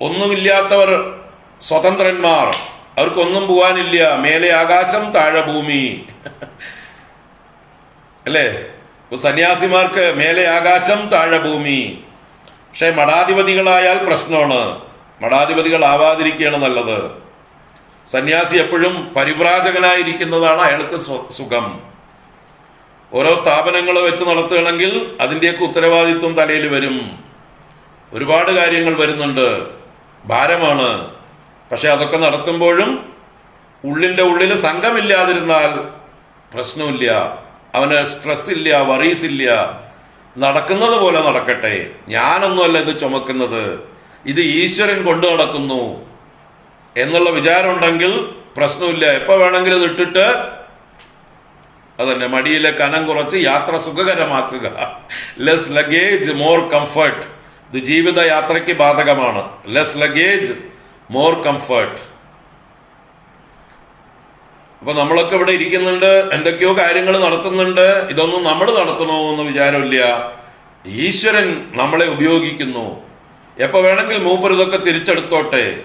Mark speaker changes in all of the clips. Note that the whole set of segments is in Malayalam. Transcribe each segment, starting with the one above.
Speaker 1: ഒന്നുമില്ലാത്തവർ സ്വതന്ത്രന്മാർ. അവർക്കൊന്നും പോകാനില്ല മേലെ ആകാശം താഴെ ഭൂമി. അല്ലേ? ഇപ്പൊ സന്യാസിമാർക്ക് മേലെ ആകാശം താഴെ ഭൂമി. പക്ഷെ മഠാധിപതികളായാൽ പ്രശ്നമാണ്. മഠാധിപതികളാവാതിരിക്കുകയാണ് നല്ലത്. സന്യാസി എപ്പോഴും പരിവ്രാജകനായിരിക്കുന്നതാണ് അയാൾക്ക് സുഖം. ഓരോ സ്ഥാപനങ്ങൾ വെച്ച് നടത്തുകയാണെങ്കിൽ അതിന്റെയൊക്കെ ഉത്തരവാദിത്വം തലയിൽ വരും. ഒരുപാട് കാര്യങ്ങൾ വരുന്നുണ്ട്. ഭാരമാണ്. പക്ഷെ അതൊക്കെ നടത്തുമ്പോഴും ഉള്ളിന്റെ ഉള്ളിൽ സംഘമില്ലാതിരുന്നാൽ പ്രശ്നമില്ല. അവന് സ്ട്രെസ് ഇല്ല വറീസ് ഇല്ല. നടക്കുന്നത് പോലെ നടക്കട്ടെ. ഞാനൊന്നുമല്ല ഇത് ചുമക്കുന്നത്. ഇത് ഈശ്വരൻ കൊണ്ടു നടക്കുന്നു എന്നുള്ള വിചാരം ഉണ്ടെങ്കിൽ പ്രശ്നമില്ല. എപ്പോ വേണമെങ്കിലും ഇട്ടിട്ട് അതന്നെ മടിയിലെ കനം കുറച്ച് യാത്ര സുഖകരമാക്കുക. ലെസ് ലഗേജ് മോർ കംഫർട്ട് ഇത് ജീവിത യാത്രയ്ക്ക് ബാധകമാണ്. ലെസ് ലഗേജ് മോർ കംഫർട്ട് അപ്പൊ നമ്മളൊക്കെ ഇവിടെ ഇരിക്കുന്നുണ്ട് എന്തൊക്കെയോ കാര്യങ്ങൾ നടത്തുന്നുണ്ട് ഇതൊന്നും നമ്മൾ നടത്തണോ എന്ന് വിചാരമില്ല. ഈശ്വരൻ നമ്മളെ ഉപയോഗിക്കുന്നു. എപ്പോ വേണമെങ്കിൽ മൂപ്പർ ഇതൊക്കെ തിരിച്ചെടുത്തോട്ടെ.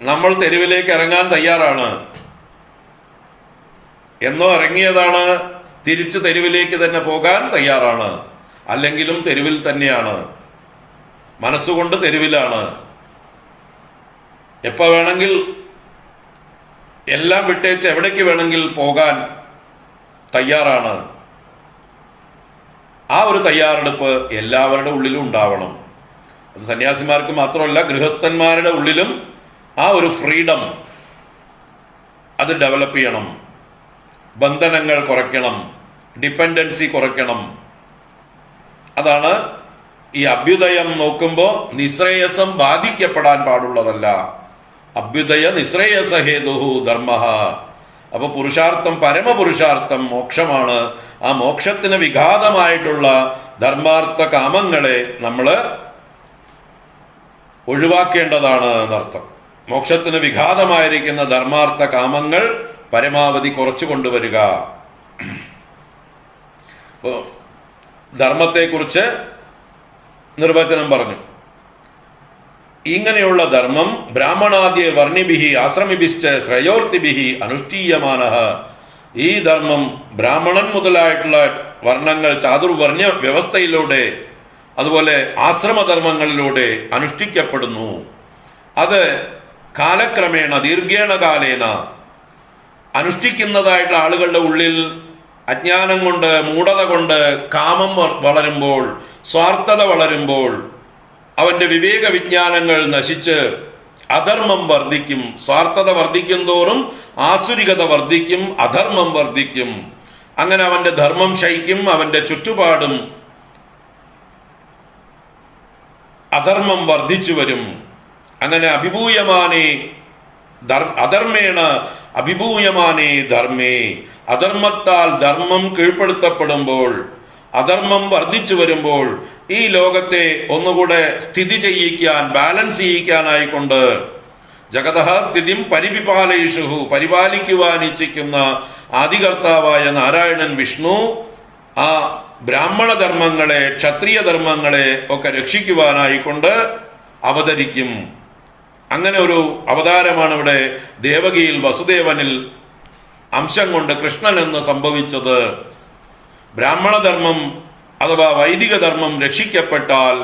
Speaker 1: നമ്മൾ തെരുവിലേക്ക് ഇറങ്ങാൻ തയ്യാറാണ്. എന്നോ ഇറങ്ങിയതാണ് തിരിച്ച് തെരുവിലേക്ക് തന്നെ പോകാൻ തയ്യാറാണ്. അല്ലെങ്കിലും തെരുവിൽ തന്നെയാണ്. മനസ്സുകൊണ്ട് തെരുവിലാണ്. എപ്പോൾ വേണമെങ്കിൽ എല്ലാം വിട്ടേച്ച് എവിടേക്ക് വേണമെങ്കിൽ പോകാൻ തയ്യാറാണ്. ആ ഒരു തയ്യാറെടുപ്പ് എല്ലാവരുടെ ഉള്ളിലും ഉണ്ടാവണം. അത് സന്യാസിമാർക്ക് മാത്രമല്ല ഗൃഹസ്ഥന്മാരുടെ ഉള്ളിലും ആ ഒരു ഫ്രീഡം അത് ഡെവലപ്പ് ചെയ്യണം. ബന്ധനങ്ങൾ കുറയ്ക്കണം. ഡിപ്പെൻഡൻസി കുറയ്ക്കണം. അതാണ് ഈ അഭ്യുദയം നോക്കുമ്പോൾ നിശ്രേയസം ബാധിക്കപ്പെടാൻ പാടുള്ളതല്ല. അഭ്യുദയ നിശ്രേയസ ഹേതുഹു ധർമ്മ. അപ്പൊ പുരുഷാർത്ഥം പരമപുരുഷാർത്ഥം മോക്ഷമാണ്. ആ മോക്ഷത്തിന് വിഘാതമായിട്ടുള്ള ധർമാർത്ഥ കാമങ്ങളെ നമ്മൾ ഒഴിവാക്കേണ്ടതാണ് എന്നർത്ഥം. മോക്ഷത്തിന് വിഘാതമായിരിക്കുന്ന ധർമാർത്ഥ കാമങ്ങൾ പരമാവധി കുറച്ചു കൊണ്ടുവരിക. ധർമ്മത്തെക്കുറിച്ച് നിർവചനം പറഞ്ഞു. ഇങ്ങനെയുള്ള ധർമ്മം ബ്രാഹ്മണാദ്യ വർണിബിഹി ആശ്രമിഭിശ്ച ശ്രയോർത്തിഭിഹി അനുഷ്ഠീയമാന. ഈ ധർമ്മം ബ്രാഹ്മണൻ മുതലായിട്ടുള്ള വർണങ്ങൾ ചാതുർവർണ വ്യവസ്ഥയിലൂടെ അതുപോലെ ആശ്രമധർമ്മങ്ങളിലൂടെ അനുഷ്ഠിക്കപ്പെടുന്നു. അത് കാലക്രമേണ ദീർഘേണ കാലേന അനുഷ്ഠിക്കുന്നതായിട്ടുള്ള ആളുകളുടെ ഉള്ളിൽ അജ്ഞാനം കൊണ്ട് മൂഢത കൊണ്ട് കാമം വളരുമ്പോൾ സ്വാർത്ഥത വളരുമ്പോൾ അവന്റെ വിവേക വിജ്ഞാനങ്ങൾ നശിച്ച് അധർമ്മം വർദ്ധിക്കും. സ്വാർത്ഥത വർദ്ധിക്കും തോറും ആസുരികത വർദ്ധിക്കും അധർമ്മം വർദ്ധിക്കും. അങ്ങനെ അവന്റെ ധർമ്മം ശയിക്കും അവന്റെ ചുറ്റുപാടും അധർമ്മം വർദ്ധിച്ചു വരും. അങ്ങനെ അഭിഭൂയമാനേ അധർമ്മേണ അഭിഭൂയമാനേ ധർമ്മേ. അധർമ്മത്താൽ ധർമ്മം കീഴ്പ്പെടുത്തപ്പെടുമ്പോൾ അധർമ്മം വർദ്ധിച്ചു വരുമ്പോൾ ഈ ലോകത്തെ ഒന്നുകൂടെ സ്ഥിതി ചെയ്യിക്കാൻ ബാലൻസ് ചെയ്യിക്കാനായിക്കൊണ്ട് ജഗത സ്ഥിതി പരിപിപാലയിഷു പരിപാലിക്കുവാൻ ഇച്ഛിക്കുന്ന ആദികർത്താവായ നാരായണൻ വിഷ്ണു ആ ബ്രാഹ്മണ ധർമ്മങ്ങളെ ക്ഷത്രിയ ധർമ്മങ്ങളെ ഒക്കെ രക്ഷിക്കുവാനായിക്കൊണ്ട് അവതരിക്കും. അങ്ങനെ ഒരു അവതാരമാണ് ഇവിടെ ദേവകിയിൽ വസുദേവനിൽ അംശം കൊണ്ട് കൃഷ്ണൻ എന്ന് സംഭവിച്ചത്. ബ്രാഹ്മണധർമ്മം അഥവാ വൈദിക ധർമ്മം രക്ഷിക്കപ്പെട്ടാൽ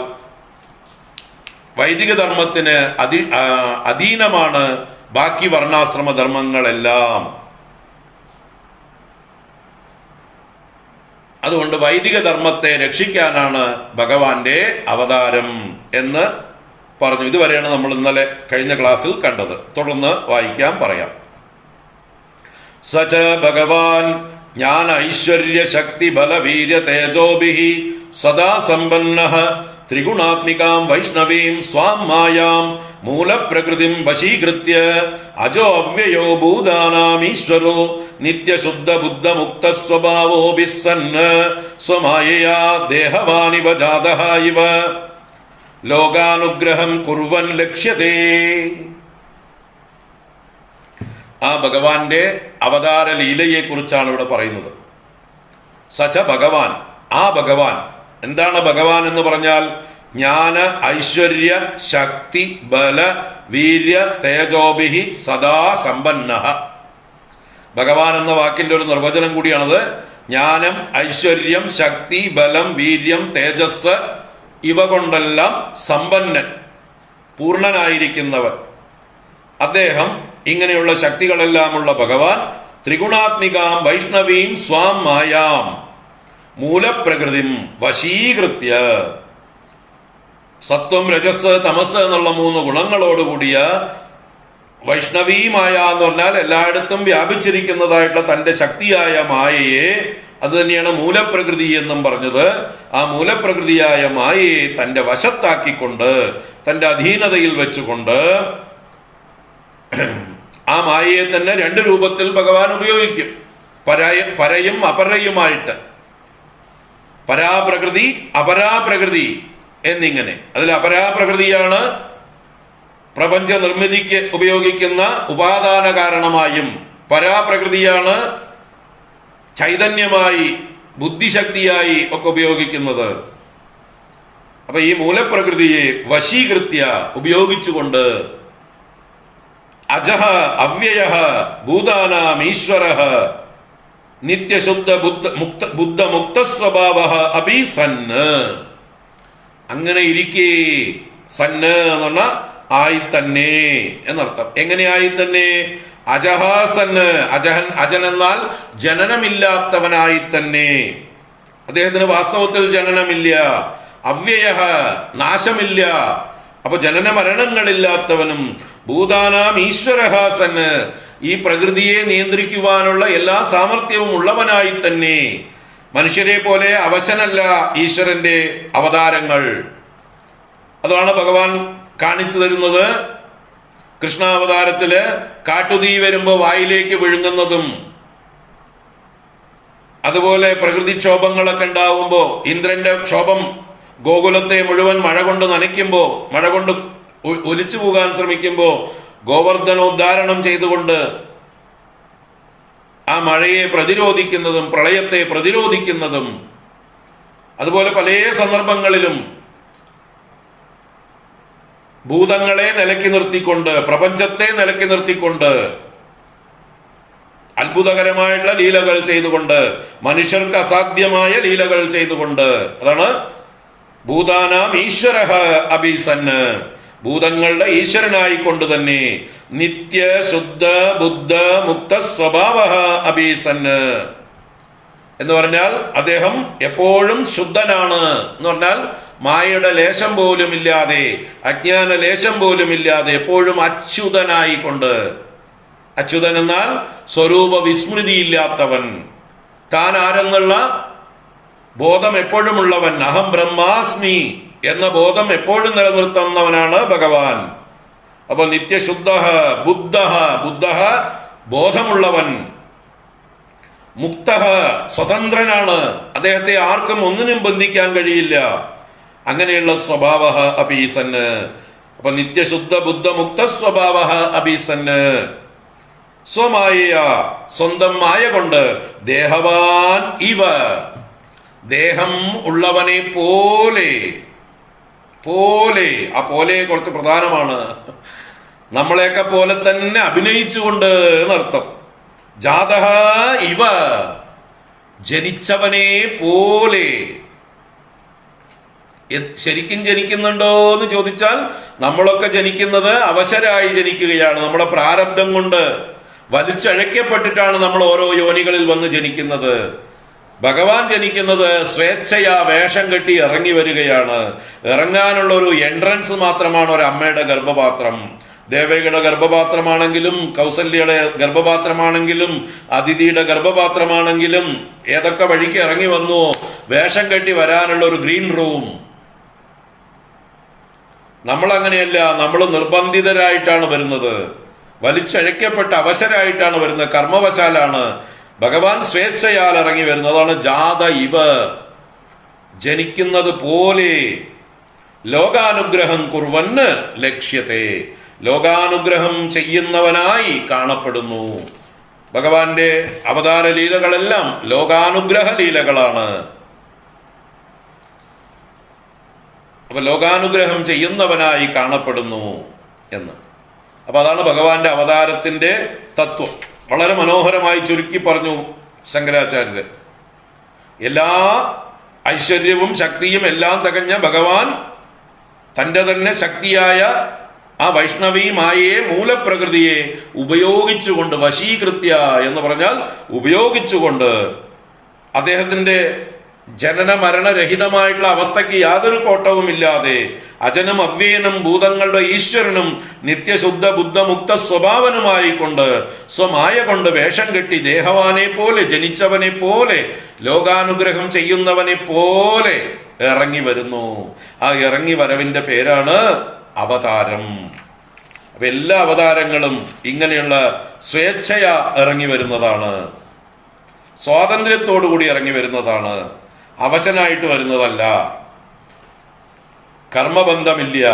Speaker 1: വൈദിക ധർമ്മത്തിന് അധീ അധീനമാണ് ബാക്കി വർണാശ്രമ ധർമ്മങ്ങളെല്ലാം അതുകൊണ്ട് വൈദിക ധർമ്മത്തെ രക്ഷിക്കാനാണ് ഭഗവാന്റെ അവതാരം എന്ന് പറഞ്ഞു ഇതുവരെയാണ് നമ്മൾ ഇന്നലെ കഴിഞ്ഞ ക്ലാസ്സിൽ കണ്ടത്. തുടർന്ന് വായിക്കാൻ പറയാം. സച ഭഗവാൻ ജ്ഞാന ഐശ്വര്യ ശക്തി ബലവീര്യ തേജോഭി സദാ സമ്പന്ന ത്രിഗുണാത്മികാം വൈഷ്ണവീം സ്വാം മായാം മൂലപ്രകൃതിം വശീകൃത്യ അജോ അവ്യയോ ഭൂതാനാമീശ്വരോ നിത്യശുദ്ധ ബുദ്ധ മുക്ത സ്വഭാവോ ബിസ്സന്ന് സ്വമായയാ ദേഹവാനിവ ജാതഹ ഇവ. ലോകാനുഗ്രഹം കുർവൻ ലക്ഷ്യതേ. ആ ഭഗവാന്റെ അവതാര ലീലയെ കുറിച്ചാണ് ഇവിടെ പറയുന്നത്. സച്ച ഭഗവാൻ ആ ഭഗവാൻ എന്താണ് ഭഗവാൻ എന്ന് പറഞ്ഞാൽ ജ്ഞാന ഐശ്വര്യ ശക്തി ബല വീര്യ തേജോഭിഹി സദാ സമ്പന്ന. ഭഗവാൻ എന്ന വാക്കിന്റെ ഒരു നിർവചനം കൂടിയാണത് ജ്ഞാനം ഐശ്വര്യം ശക്തി ബലം വീര്യം തേജസ് ഇവ കൊണ്ടെല്ലാം സമ്പന്നൻ പൂർണനായിരിക്കുന്നവൻ അദ്ദേഹം ഇങ്ങനെയുള്ള ശക്തികളെല്ലാമുള്ള ഭഗവാൻ ത്രിഗുണാത്മികാം വൈഷ്ണവീം സ്വാം മായാം മൂലപ്രകൃതിം വശീകൃത്യ. സത്വം രജസ് തമസ് എന്നുള്ള മൂന്ന് ഗുണങ്ങളോടുകൂടിയ വൈഷ്ണവീമായ എന്ന് പറഞ്ഞാൽ എല്ലായിടത്തും വ്യാപിച്ചിരിക്കുന്നതായിട്ടുള്ള തന്റെ ശക്തിയായ മായയെ അത് തന്നെയാണ് മൂലപ്രകൃതി എന്നും പറഞ്ഞത്. ആ മൂലപ്രകൃതിയായ മായയെ തന്റെ വശത്താക്കിക്കൊണ്ട് തന്റെ അധീനതയിൽ വെച്ചുകൊണ്ട് ആ മായയെ തന്നെ രണ്ട് രൂപത്തിൽ ഭഗവാൻ ഉപയോഗിക്കും. പരായ പരയും അപരയുമായിട്ട്. പരാപ്രകൃതി അപരാപ്രകൃതി എന്നിങ്ങനെ. അതിൽ അപരാപ്രകൃതിയാണ് പ്രപഞ്ച നിർമ്മിതിക്ക് ഉപയോഗിക്കുന്ന ഉപാദാന കാരണമായും പരാപ്രകൃതിയാണ് ചൈതന്യമായി ബുദ്ധിശക്തിയായി ഒക്കെ ഉപയോഗിക്കുന്നത്. അപ്പൊ ഈ മൂലപ്രകൃതിയെ വശീകൃത്യ ഉപയോഗിച്ചുകൊണ്ട് അജഹ അവ്യയ ഭൂതാനാം ഈശ്വര നിത്യശുദ്ധ ബുദ്ധ മുക്ത ബുദ്ധ മുക്ത സ്വഭാവ അഭി സന്ന്. അങ്ങനെ ഇരിക്കേ സന്ന് എന്ന് പറഞ്ഞ ആയി തന്നെ എന്നർത്ഥം. എങ്ങനെയായി തന്നെ അജഹാസന് അജഹൻ അജൻ എന്നാൽ ജനനമില്ലാത്തവനായി തന്നെ. അദ്ദേഹത്തിന് വാസ്തവത്തിൽ ജനനമില്ല. അവ്യയ നാശമില്ല. അപ്പൊ ജനന മരണങ്ങളില്ലാത്തവനും ഭൂതാനാം ഈശ്വരഹാസന് ഈ പ്രകൃതിയെ നിയന്ത്രിക്കുവാനുള്ള എല്ലാ സാമർഥ്യവും ഉള്ളവനായി തന്നെ. മനുഷ്യരെ പോലെ അവശനല്ല ഈശ്വരന്റെ അവതാരങ്ങൾ. അതാണ് ഭഗവാൻ കാണിച്ചു തരുന്നത്. കൃഷ്ണാവതാരത്തിൽ കാട്ടുതീ വരുമ്പോ വായിലേക്ക് വിഴുങ്ങുന്നതും അതുപോലെ പ്രകൃതിക്ഷോഭങ്ങളൊക്കെ ഉണ്ടാവുമ്പോ ഇന്ദ്രന്റെ ക്ഷോഭം ഗോകുലത്തെ മുഴുവൻ മഴ കൊണ്ട് നനയ്ക്കുമ്പോ മഴ കൊണ്ട് ഒലിച്ചു പോകാൻ ശ്രമിക്കുമ്പോ ഗോവർദ്ധനോദ്ധാരണം ചെയ്തുകൊണ്ട് ആ മഴയെ പ്രതിരോധിക്കുന്നതും പ്രളയത്തെ പ്രതിരോധിക്കുന്നതും അതുപോലെ പല സന്ദർഭങ്ങളിലും ഭൂതങ്ങളെ നിലക്കി നിർത്തിക്കൊണ്ട് പ്രപഞ്ചത്തെ നിലക്കി നിർത്തിക്കൊണ്ട് അത്ഭുതകരമായിട്ടുള്ള ലീലകൾ ചെയ്തുകൊണ്ട് മനുഷ്യർക്ക് അസാധ്യമായ ലീലകൾ ചെയ്തുകൊണ്ട് അതാണ് ഭൂതാനാം ഈശ്വര അഭിസന്ന്. ഭൂതങ്ങളുടെ ഈശ്വരനായിക്കൊണ്ട് തന്നെ നിത്യ ശുദ്ധ ബുദ്ധ മുക്ത സ്വഭാവ അഭിസന്ന്. എന്ന് പറഞ്ഞാൽ അദ്ദേഹം എപ്പോഴും ശുദ്ധനാണ് എന്ന് പറഞ്ഞാൽ മായയുടെ ലേശം പോലും ഇല്ലാതെ അജ്ഞാന ലേശം പോലും ഇല്ലാതെ എപ്പോഴും അച്യുതനായിക്കൊണ്ട് അച്യുതൻ എന്നാൽ സ്വരൂപ വിസ്മൃതിയില്ലാത്തവൻ. താൻ ആരെന്നുള്ള? ബോധം എപ്പോഴുമുള്ളവൻ. അഹം ബ്രഹ്മാസ്മി എന്ന ബോധം എപ്പോഴും നിലനിർത്തുന്നവനാണ് ഭഗവാൻ. അപ്പോൾ നിത്യശുദ്ധ ബുദ്ധ ബുദ്ധ ബോധമുള്ളവൻ. മുക്ത സ്വതന്ത്രനാണ്. അദ്ദേഹത്തെ ആർക്കും ഒന്നിനും ബന്ധിക്കാൻ കഴിയില്ല. അങ്ങനെയുള്ള സ്വഭാവ അബീസന് അപ്പൊ നിത്യശുദ്ധ ബുദ്ധമുക്ത സ്വഭാവ അബീസന് സ്വമായ സ്വന്തം മായ കൊണ്ട് ദേഹവാൻ ഇവ. ദേഹം ഉള്ളവനെ പോലെ പോലെ ആ പോലെ കുറച്ച് പ്രധാനമാണ്. നമ്മളെയൊക്കെ പോലെ തന്നെ അഭിനയിച്ചുകൊണ്ട് എന്നർത്ഥം. ജാതഹ ഇവ. ജനിച്ചവനെ പോലെ ശരിക്കും ജനിക്കുന്നുണ്ടോ എന്ന് ചോദിച്ചാൽ നമ്മളൊക്കെ ജനിക്കുന്നത് അവശരായി ജനിക്കുകയാണ്. നമ്മുടെ പ്രാരബ്ധം കൊണ്ട് വലിച്ചഴക്കപ്പെട്ടിട്ടാണ് നമ്മൾ ഓരോ യോനികളിൽ വന്ന് ജനിക്കുന്നത്. ഭഗവാൻ ജനിക്കുന്നത് സ്വേച്ഛയാ വേഷം കെട്ടി ഇറങ്ങി വരികയാണ്. ഇറങ്ങാനുള്ള ഒരു എൻട്രൻസ് മാത്രമാണ് ഒരു അമ്മയുടെ ഗർഭപാത്രം. ദേവയുടെ ഗർഭപാത്രമാണെങ്കിലും കൗസല്യയുടെ ഗർഭപാത്രമാണെങ്കിലും അതിഥിയുടെ ഗർഭപാത്രമാണെങ്കിലും ഏതൊക്കെ വഴിക്ക് ഇറങ്ങി വന്നു വേഷം കെട്ടി വരാനുള്ള ഒരു ഗ്രീൻ റൂം നമ്മൾ അങ്ങനെയല്ല നമ്മൾ നിർബന്ധിതരായിട്ടാണ് വരുന്നത്. വലിച്ചഴക്കപ്പെട്ട അവശരായിട്ടാണ് വരുന്നത്. കർമ്മവശാലാണ്. ഭഗവാൻ സ്വേച്ഛയാൽ ഇറങ്ങി വരുന്നത്. അതാണ് ജാത ഇവ. ജനിക്കുന്നത് പോലെ ലോകാനുഗ്രഹം കുർവന്ന് ലക്ഷ്യത്തെ. ലോകാനുഗ്രഹം ചെയ്യുന്നവനായി കാണപ്പെടുന്നു. ഭഗവാന്റെ അവതാര ലീലകളെല്ലാം ലോകാനുഗ്രഹ ലീലകളാണ് അപ്പൊ ലോകാനുഗ്രഹം ചെയ്യുന്നവനായി കാണപ്പെടുന്നു എന്ന്. അപ്പൊ അതാണ് ഭഗവാന്റെ അവതാരത്തിന്റെ തത്വം. വളരെ മനോഹരമായി ചുരുക്കി പറഞ്ഞു ശങ്കരാചാര്യര്. എല്ലാ ഐശ്വര്യവും ശക്തിയും എല്ലാം തികഞ്ഞ ഭഗവാൻ തന്റെ തന്നെ ശക്തിയായ ആ വൈഷ്ണവി മായയെ മൂലപ്രകൃതിയെ ഉപയോഗിച്ചുകൊണ്ട് വശീകൃത്യ എന്ന് പറഞ്ഞാൽ ഉപയോഗിച്ചുകൊണ്ട് അദ്ദേഹത്തിന്റെ ജനന മരണരഹിതമായിട്ടുള്ള അവസ്ഥയ്ക്ക് യാതൊരു കോട്ടവുമില്ലാതെ അജനും അവ്യയനും ഭൂതങ്ങളുടെ ഈശ്വരനും നിത്യശുദ്ധ ബുദ്ധമുക്ത സ്വഭാവനുമായിക്കൊണ്ട് സ്വമായ കൊണ്ട് വേഷം കെട്ടി ദേഹവാനെ പോലെ ജനിച്ചവനെ പോലെ ലോകാനുഗ്രഹം ചെയ്യുന്നവനെ പോലെ ഇറങ്ങി വരുന്നു. ആ ഇറങ്ങി വരവിന്റെ പേരാണ് അവതാരം. അപ്പൊ എല്ലാ അവതാരങ്ങളും ഇങ്ങനെയുള്ള സ്വേച്ഛയ ഇറങ്ങി വരുന്നതാണ്. സ്വാതന്ത്ര്യത്തോടുകൂടി ഇറങ്ങി വരുന്നതാണ്. അവശനായിട്ട് വരുന്നതല്ല. കർമ്മബന്ധമില്ല.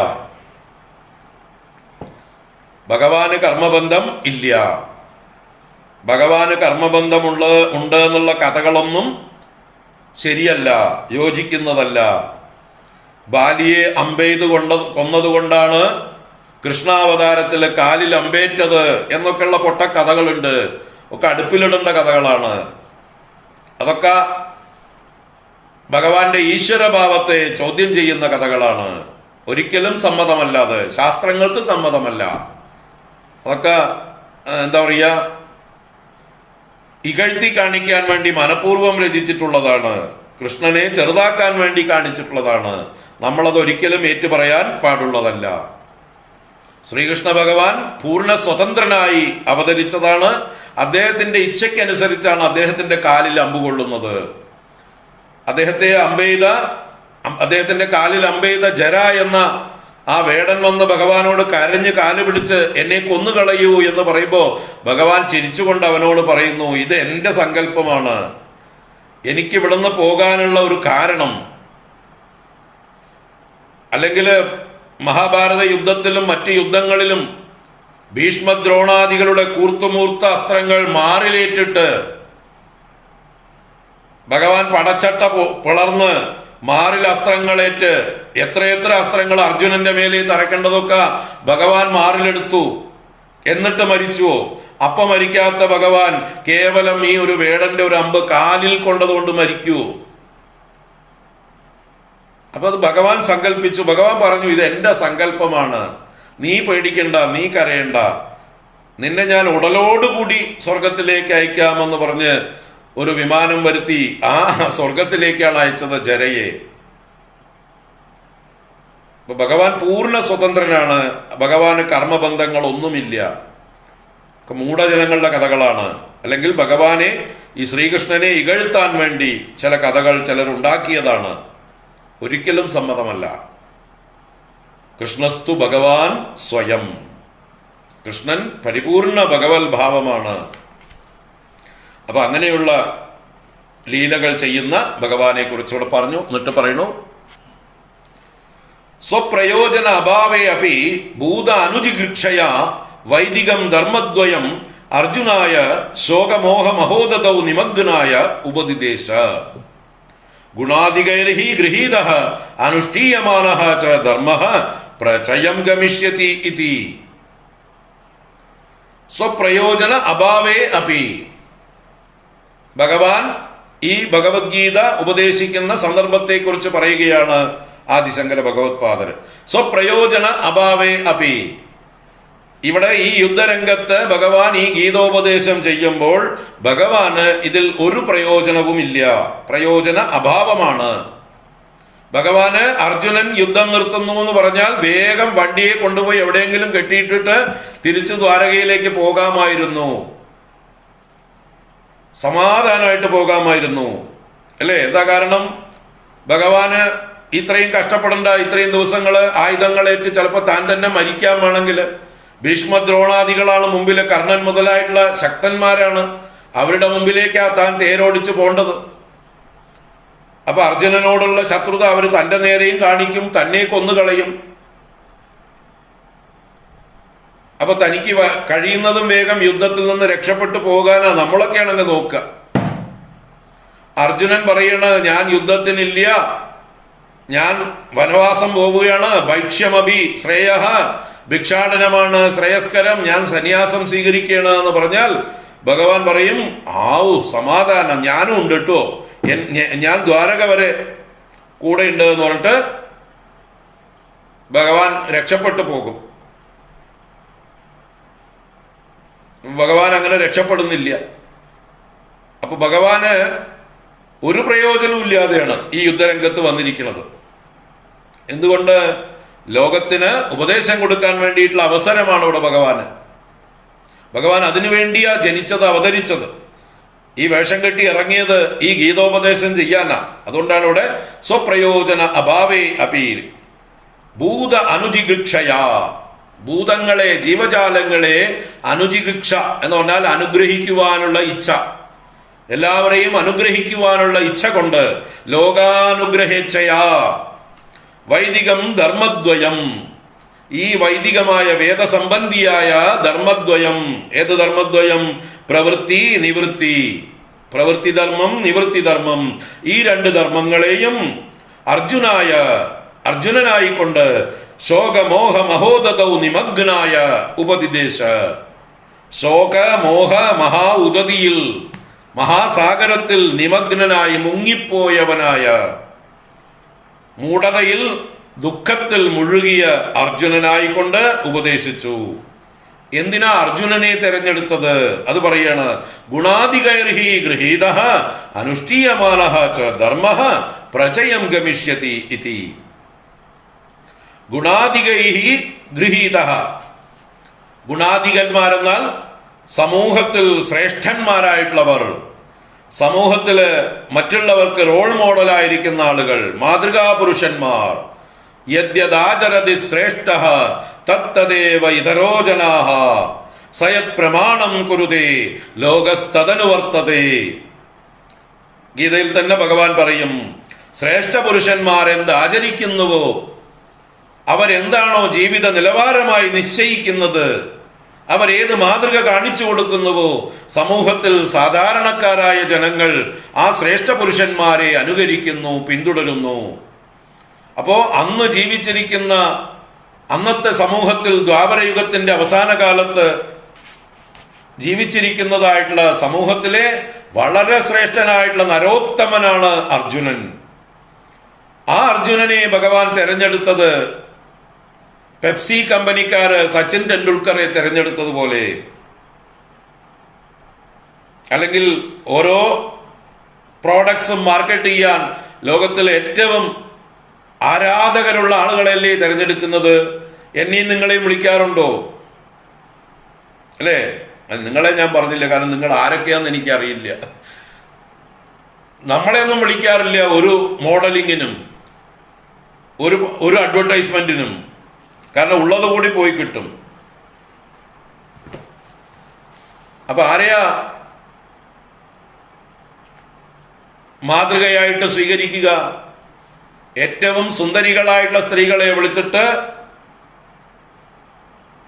Speaker 1: ഭഗവാന് കർമ്മബന്ധം ഇല്ല. ഭഗവാന് കർമ്മബന്ധമുള്ള ഉണ്ട് എന്നുള്ള കഥകളൊന്നും ശരിയല്ല യോജിക്കുന്നതല്ല. ബാലിയെ അമ്പെയ്ത് കൊണ്ട കൊന്നതുകൊണ്ടാണ് കൃഷ്ണാവതാരത്തിലെ കാലിൽ അമ്പേറ്റത് എന്നൊക്കെയുള്ള പൊട്ട കഥകളുണ്ട് ഒക്കെ അടുപ്പിലിടേണ്ട കഥകളാണ്. അതൊക്കെ ഭഗവാന്റെ ഈശ്വരഭാവത്തെ ചോദ്യം ചെയ്യുന്ന കഥകളാണ്. ഒരിക്കലും സമ്മതമല്ലാതെ ശാസ്ത്രങ്ങൾക്ക് സമ്മതമല്ല. അതൊക്കെ എന്താ പറയുക ഇകഴ്ത്തി കാണിക്കാൻ വേണ്ടി മനഃപൂർവം രചിച്ചിട്ടുള്ളതാണ്. കൃഷ്ണനെ ചെറുതാക്കാൻ വേണ്ടി കാണിച്ചിട്ടുള്ളതാണ്. നമ്മളത് ഒരിക്കലും ഏറ്റുപറയാൻ പാടുള്ളതല്ല. ശ്രീകൃഷ്ണ ഭഗവാൻ പൂർണ സ്വതന്ത്രനായി അവതരിച്ചതാണ്. അദ്ദേഹത്തിന്റെ ഇച്ഛയ്ക്കനുസരിച്ചാണ് അദ്ദേഹത്തിന്റെ കാലിൽ അമ്പുകൊള്ളുന്നത്. അദ്ദേഹത്തെ അമ്പെയ്ത അദ്ദേഹത്തിന്റെ കാലിൽ അമ്പെയ്ത ജര എന്ന ആ വേടൻ വന്ന് ഭഗവാനോട് കരഞ്ഞ് കാൽ പിടിച്ച് എന്നെ കൊന്നുകളയൂ എന്ന് പറയുമ്പോൾ ഭഗവാൻ ചിരിച്ചുകൊണ്ട് അവനോട് പറയുന്നു ഇത് എന്റെ സങ്കല്പമാണ്. എനിക്ക് ഇവിടുന്ന് പോകാനുള്ള ഒരു കാരണം. അല്ലെങ്കിൽ മഹാഭാരത യുദ്ധത്തിലും മറ്റ് യുദ്ധങ്ങളിലും ഭീഷ്മദ്രോണാദികളുടെ കൂർത്തുമൂർത്ത അസ്ത്രങ്ങൾ മാറിലേറ്റിട്ട് ഭഗവാൻ പടച്ചട്ട പിളർന്ന് മാറിൽ അസ്ത്രങ്ങളേറ്റ് എത്രയെത്ര അസ്ത്രങ്ങൾ അർജുനന്റെ മേലെ തറക്കേണ്ടതൊക്കെ ഭഗവാൻ മാറിലെടുത്തു. എന്നിട്ട് മരിച്ചുവോ? അപ്പ മരിക്കാത്ത ഭഗവാൻ കേവലം ഈ ഒരു വേടന്റെ ഒരു അമ്പ് കാലിൽ കൊണ്ടതുകൊണ്ട് മരിക്കുവോ അപ്പൊ അത് ഭഗവാൻ സങ്കല്പിച്ചു ഭഗവാൻ പറഞ്ഞു ഇത് എന്റെ സങ്കല്പമാണ്. നീ പേടിക്കണ്ട നീ കരയണ്ട. നിന്നെ ഞാൻ ഉടലോടുകൂടി സ്വർഗത്തിലേക്ക് അയക്കാമെന്ന് പറഞ്ഞ് ഒരു വിമാനം വരുത്തി ആ സ്വർഗത്തിലേക്കാണ് അയച്ചത് ജരയെ. ഭഗവാൻ പൂർണ സ്വതന്ത്രനാണ്. ഭഗവാന് കർമ്മബന്ധങ്ങൾ ഒന്നുമില്ല മൂഢജനങ്ങളുടെ കഥകളാണ്. അല്ലെങ്കിൽ ഭഗവാനെ ഈ ശ്രീകൃഷ്ണനെ ഇകഴ്ത്താൻ വേണ്ടി ചില കഥകൾ ചിലർ ഉണ്ടാക്കിയതാണ് ഒരിക്കലും സമ്മതമല്ല. കൃഷ്ണസ്തു ഭഗവാൻ സ്വയം. കൃഷ്ണൻ പരിപൂർണ ഭഗവത് ഭാവമാണ് അപ്പൊ അങ്ങനെയുള്ള ലീലകൾ ചെയ്യുന്ന ഭഗവാനെ കുറിച്ചുകൂടെ പറഞ്ഞു. എന്നിട്ട് പറയുന്നു സ്വപ്രയോജന അഭാവേ അപി ഭൂത അനുജിഗൃക്ഷയ വൈദികം ധർമ്മദ്വയം അർജുനായ ശോകമോഹ മഹോദതൗ നിമഗ്നായ ഉപദിദേശ ഗുണാധികൈർഹി ഗൃഹീത അനുഷ്ഠീയമാന ച ധർമ്മ പ്രചയം ഗമിഷ്യതി ഇതി. സ്വപ്രയോജന അഭാവേ അപി ഭഗവാൻ ഈ ഭഗവത്ഗീത ഉപദേശിക്കുന്ന സന്ദർഭത്തെക്കുറിച്ച് പറയുകയാണ് ആദിശങ്കര ഭഗവത്പാദർ. സ്വപ്രയോജന അഭാവേ അപി. ഇവിടെ ഈ യുദ്ധരംഗത്ത് ഭഗവാൻ ഈ ഗീതോപദേശം ചെയ്യുമ്പോൾ ഭഗവാന് ഇതിൽ ഒരു പ്രയോജനവും ഇല്ല പ്രയോജന അഭാവമാണ്. ഭഗവാന് അർജുനൻ യുദ്ധം നിർത്തുന്നു എന്ന് പറഞ്ഞാൽ വേഗം വണ്ടിയെ കൊണ്ടുപോയി എവിടെയെങ്കിലും കെട്ടിയിട്ടിട്ട് തിരിച്ചു ദ്വാരകയിലേക്ക് പോകാമായിരുന്നു. സമാധാനമായിട്ട് പോകാമായിരുന്നു. അല്ലേ? എന്താ കാരണം? ഭഗവാന് ഇത്രയും കഷ്ടപ്പെടേണ്ട ഇത്രയും ദിവസങ്ങൾ ആയുധങ്ങളേറ്റ് ചിലപ്പോൾ താൻ തന്നെ മരിക്കാൻ വേണമെങ്കിൽ ഭീഷ്മദ്രോണാദികളാണ് മുമ്പിൽ കർണൻ മുതലായിട്ടുള്ള ശക്തന്മാരാണ് അവരുടെ മുമ്പിലേക്കാ താൻ തേരോടിച്ച് പോണ്ടത്. അപ്പൊ അർജുനനോടുള്ള ശത്രുത അവർ തന്റെ നേരെയും കാണിക്കും തന്നെ കൊന്നുകളയും. അപ്പൊ തനിക്ക് കഴിയുന്നതും വേഗം യുദ്ധത്തിൽ നിന്ന് രക്ഷപ്പെട്ടു പോകാനാ നമ്മളൊക്കെയാണെങ്കിൽ നോക്കുക. അർജുനൻ പറയണ ഞാൻ യുദ്ധത്തിനില്ല. ഞാൻ വനവാസം പോവുകയാണ്. ഭൈക്ഷ്യമഭി ശ്രേയ ഭിക്ഷാടനമാണ് ശ്രേയസ്കരം. ഞാൻ സന്യാസം സ്വീകരിക്കുകയാണ് എന്ന് പറഞ്ഞാൽ ഭഗവാൻ പറയും ആവു സമാധാനം. ഞാനും ഉണ്ട് കേട്ടോ ഞാൻ ദ്വാരക വരെ കൂടെ ഉണ്ട് എന്ന് പറഞ്ഞിട്ട് ഭഗവാൻ രക്ഷപ്പെട്ടു പോകും. ഭഗവാൻ അങ്ങനെ രക്ഷപ്പെടുന്നില്ല. അപ്പൊ ഭഗവാന് ഒരു പ്രയോജനവും ഇല്ലാതെയാണ് ഈ യുദ്ധരംഗത്ത് വന്നിരിക്കുന്നത്. എന്തുകൊണ്ട് ലോകത്തിന് ഉപദേശം കൊടുക്കാൻ വേണ്ടിയിട്ടുള്ള അവസരമാണ് ഇവിടെ ഭഗവാന്. ഭഗവാൻ അതിനു വേണ്ടിയാ ജനിച്ചത് അവതരിച്ചത്. ഈ വേഷം കെട്ടി ഇറങ്ങിയത് ഈ ഗീതോപദേശം ചെയ്യാനാ. അതുകൊണ്ടാണ് ഇവിടെ സ്വപ്രയോജന അഭാവേ അപീൽ. ഭൂത അനുജിഗിക്ഷയാ. ഭൂതങ്ങളെ ജീവജാലങ്ങളെ അനുജിഗിക്ഷ എന്ന് പറഞ്ഞാൽ അനുഗ്രഹിക്കുവാനുള്ള ഇച്ഛ. എല്ലാവരെയും അനുഗ്രഹിക്കുവാനുള്ള ഇച്ഛ കൊണ്ട് ലോകാനുഗ്രഹേച്ഛയാ. വൈദികം ധർമ്മദ്വയം. ഈ വൈദികമായ വേദസംബന്ധിയായ ധർമ്മദ്വയം. ഏത് ധർമ്മദ്വയം? പ്രവൃത്തി നിവൃത്തി. പ്രവൃത്തി ധർമ്മം നിവൃത്തി ധർമ്മം ഈ രണ്ട് ധർമ്മങ്ങളെയും അർജുനായ അർജുനനായിക്കൊണ്ട് ശോകമോഹ മഹോദതൗ നിമഗ്നായ ഉപതിദേശ. ശോക മോഹ മഹാ ഉദതിയിൽ മഹാസാഗരത്തിൽ നിമഗ്നനായി മുങ്ങിപ്പോയവനായ. മൂടതയിൽ ദുഃഖത്തിൽ മുഴുകിയ അർജുനനായിക്കൊണ്ട് ഉപദേശിച്ചു. എന്തിനാ അർജുനനെ തെരഞ്ഞെടുത്തത്? അത് പറയാണ്. ഗുണാധികൈർഹി ഗൃഹീത അനുഷ്ഠീയമാന ധർമ്മ പ്രചയം ഗമിഷ്യതി ഇതി. ഗുണാധികൈഹി ഗൃഹീത. ഗുണാധികന്മാരെന്നാൽ സമൂഹത്തിൽ ശ്രേഷ്ഠന്മാരായിട്ടുള്ളവർ സമൂഹത്തിൽ മറ്റുള്ളവർക്ക് റോൾ മോഡലായിരിക്കുന്ന ആളുകൾ മാതൃകാ പുരുഷന്മാർ യദ്യദാചരതി ശ്രേഷ്ഠ തത്തദേവ ഇതരോജനാഹ. സയത് പ്രമാണം കുരുതേ ലോകസ്തതനുവർത്തതേ ഗീതയിൽ തന്നെ ഭഗവാൻ പറയും ശ്രേഷ്ഠ പുരുഷന്മാരെന്ത് ആചരിക്കുന്നുവോ? അവരെന്താണോ ജീവിത നിലവാരമായി നിശ്ചയിക്കുന്നത്? അവർ ഏത് മാതൃക കാണിച്ചു കൊടുക്കുന്നുവോ? സമൂഹത്തിൽ സാധാരണക്കാരായ ജനങ്ങൾ ആ ശ്രേഷ്ഠ പുരുഷന്മാരെ അനുകരിക്കുന്നു പിന്തുടരുന്നു. അപ്പോ അന്ന് ജീവിച്ചിരിക്കുന്ന അന്നത്തെ സമൂഹത്തിൽ ദ്വാപരയുഗത്തിന്റെ അവസാന കാലത്ത് ജീവിച്ചിരിക്കുന്നതായിട്ടുള്ള സമൂഹത്തിലെ വളരെ ശ്രേഷ്ഠനായിട്ടുള്ള നരോത്തമനാണ് അർജുനൻ. ആ അർജുനനെ ഭഗവാൻ തെരഞ്ഞെടുത്തത് പെപ്സി കമ്പനിക്കാര് സച്ചിൻ ടെണ്ടുൽക്കറെ തെരഞ്ഞെടുത്തതുപോലെ. അല്ലെങ്കിൽ ഓരോ പ്രോഡക്ട്സും മാർക്കറ്റ് ചെയ്യാൻ ലോകത്തിലെ ഏറ്റവും ആരാധകരുള്ള ആളുകളല്ലേ തിരഞ്ഞെടുക്കുന്നത്? എന്നെയും നിങ്ങളെയും വിളിക്കാറുണ്ടോ? അല്ലേ? നിങ്ങളെ ഞാൻ പറഞ്ഞില്ല. കാരണം നിങ്ങൾ ആരൊക്കെയാന്ന് എനിക്കറിയില്ല. നമ്മളെയൊന്നും വിളിക്കാറില്ല ഒരു മോഡലിങ്ങിനും ഒരു ഒരു അഡ്വർടൈസ്മെന്റിനും. കാരണം ഉള്ളത് കൂടി പോയി കിട്ടും. അപ്പൊ ആരെയാ മാതൃകയായിട്ട് സ്വീകരിക്കുക? ഏറ്റവും സുന്ദരികളായിട്ടുള്ള സ്ത്രീകളെ വിളിച്ചിട്ട്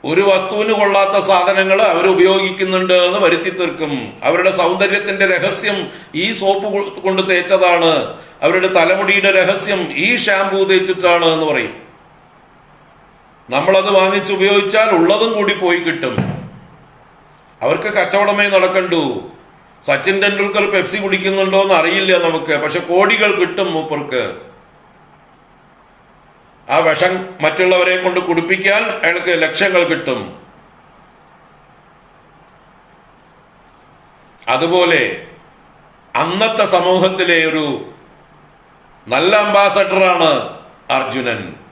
Speaker 1: ഒരു വസ്തുവിന് കൊള്ളാത്ത സാധനങ്ങൾ അവർ ഉപയോഗിക്കുന്നുണ്ട് എന്ന് വരുത്തി തീർക്കും. അവരുടെ സൗന്ദര്യത്തിന്റെ രഹസ്യം ഈ സോപ്പ് കൊണ്ട് തേച്ചതാണ്. അവരുടെ തലമുടിയുടെ രഹസ്യം ഈ ഷാംപൂ തേച്ചിട്ടാണ് എന്ന് പറയും. നമ്മളത് വാങ്ങിച്ച് ഉപയോഗിച്ചാൽ ഉള്ളതും കൂടി പോയി കിട്ടും. അവർക്ക് കച്ചവടമേ നടക്കണ്ടു. സച്ചിൻ ടെണ്ടുൽക്കർ പെപ്സി കുടിക്കുന്നുണ്ടോ എന്ന് അറിയില്ല നമുക്ക്. പക്ഷെ കോടികൾ കിട്ടും മൂപ്പർക്ക്. ആ വിഷം മറ്റുള്ളവരെ കൊണ്ട് കുടിപ്പിക്കാൻ അയാൾക്ക് ലക്ഷങ്ങൾ കിട്ടും. അതുപോലെ അന്നത്തെ സമൂഹത്തിലെ ഒരു നല്ല അംബാസഡറാണ് അർജുനൻ.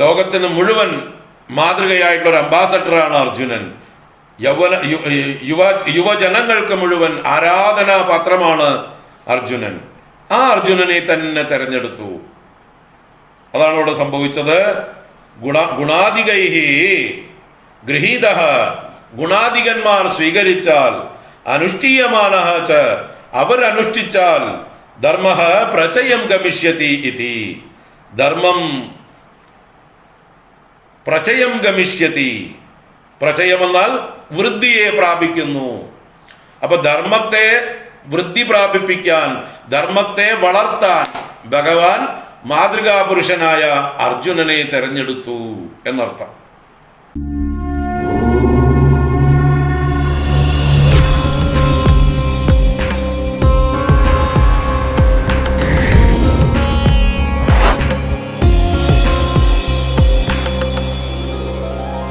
Speaker 1: ലോകത്തിന് മുഴുവൻ മാതൃകയായിട്ടുള്ള ഒരു അംബാസഡറാണ് അർജുനൻ. യൗവന യുവ യുവജനങ്ങൾക്ക് മുഴുവൻ ആരാധനാ പത്രമാണ് അർജുനൻ. ആ അർജുനനെ തന്നെ തെരഞ്ഞെടുത്തു. അതാണ് ഇവിടെ സംഭവിച്ചത്. ഗുണ ഗുണാധികൈഹി ഗൃഹീത ഗുണാധികന്മാർ സ്വീകരിച്ചാൽ അനുഷ്ഠീയമാന ച അവരനുഷ്ഠിച്ചാൽ ധർമ്മ പ്രചയം ഗമിഷ്യതി ഇതി. ധർമ്മം പ്രചയം ഗമിഷ്യതി. പ്രചയമെന്നാൽ വൃദ്ധിയെ പ്രാപിക്കുന്നു. അപ്പൊ ധർമ്മത്തെ വൃദ്ധി പ്രാപിപ്പിക്കാൻ ധർമ്മത്തെ വളർത്താൻ ഭഗവാൻ മാതൃകാപുരുഷനായ അർജുനനെ തെരഞ്ഞെടുത്തു എന്നർത്ഥം.